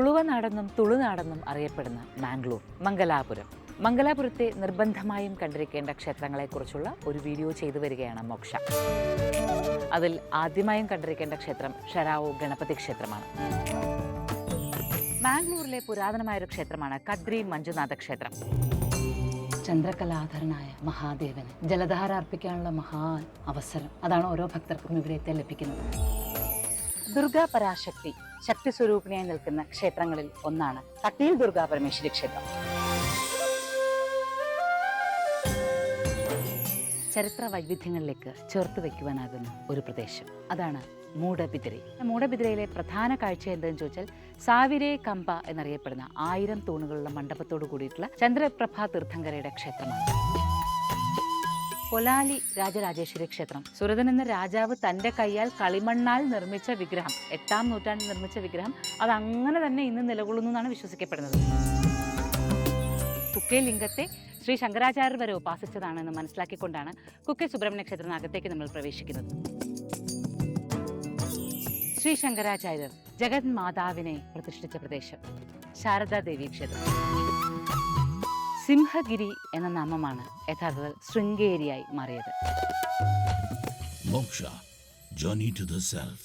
തുളുവനാടെന്നും തുളുനാടെന്നും അറിയപ്പെടുന്ന മാംഗ്ലൂർ മംഗലാപുരം. മംഗലാപുരത്തെ നിർബന്ധമായും കണ്ടിരിക്കേണ്ട ക്ഷേത്രങ്ങളെക്കുറിച്ചുള്ള ഒരു വീഡിയോ ചെയ്തു വരികയാണ് മോക്ഷ. അതിൽ ആദ്യമായും കണ്ടിരിക്കേണ്ട ക്ഷേത്രം ഷരാവോ ഗണപതി ക്ഷേത്രമാണ്. മാംഗ്ലൂരിലെ പുരാതനമായൊരു ക്ഷേത്രമാണ് കദ്രി മഞ്ജുനാഥ ക്ഷേത്രം. ചന്ദ്രകലാധരനായ മഹാദേവന് ജലധാര അർപ്പിക്കാനുള്ള മഹാ അവസരം അതാണ് ഓരോ ഭക്തർക്കും ഇവിടെത്തെ ലഭിക്കുന്നത്. ദുർഗാ പരാശക്തി ശക്തി സ്വരൂപിണിയായി നിൽക്കുന്ന ക്ഷേത്രങ്ങളിൽ ഒന്നാണ് കട്ടിയിൽ ദുർഗാ പരമേശ്വരി ക്ഷേത്രം. ചരിത്ര വൈവിധ്യങ്ങളിലേക്ക് ചേർത്ത് വയ്ക്കുവാനാകുന്ന ഒരു പ്രദേശം. അതാണ് മൂടബിദ്രൈ മൂടബിദ്രയിലെ പ്രധാന കാഴ്ച എന്തെന്ന് ചോദിച്ചാൽ സാവിരേ കമ്പ എന്നറിയപ്പെടുന്ന ആയിരം തൂണുകളുള്ള മണ്ഡപത്തോട് കൂടിയിട്ടുള്ള ചന്ദ്രപ്രഭ തീർത്ഥങ്കരയുടെ ക്ഷേത്രമാണ്. പൊലാലി രാജരാജേശ്വരി ക്ഷേത്രം. സുരതൻ എന്ന രാജാവ് തന്റെ കൈയാൽ കളിമണ്ണാൽ നിർമ്മിച്ച വിഗ്രഹം എട്ടാം നൂറ്റാണ്ടിൽ നിർമ്മിച്ച വിഗ്രഹം അത് അങ്ങനെ തന്നെ ഇന്ന് നിലകൊള്ളുന്നു എന്നാണ് വിശ്വസിക്കപ്പെടുന്നത്. കുക്കേ ലിംഗത്തെ ശ്രീ ശങ്കരാചാര്യർ വരെ ഉപാസിച്ചതാണെന്ന് മനസ്സിലാക്കിക്കൊണ്ടാണ് കുക്കെ സുബ്രഹ്മണ്യ ക്ഷേത്രത്തിനകത്തേക്ക് നമ്മൾ പ്രവേശിക്കുന്നത്. ശ്രീ ശങ്കരാചാര്യർ ജഗത് മാതാവിനെ പ്രതിഷ്ഠിച്ച പ്രദേശം ശാരദാദേവി ക്ഷേത്രം. സിംഹഗിരി എന്ന നാമമാണ് യഥാർത്ഥത്തിൽ ശൃംഗേരിയായി മാറിയത് Moksha Journey to the Self.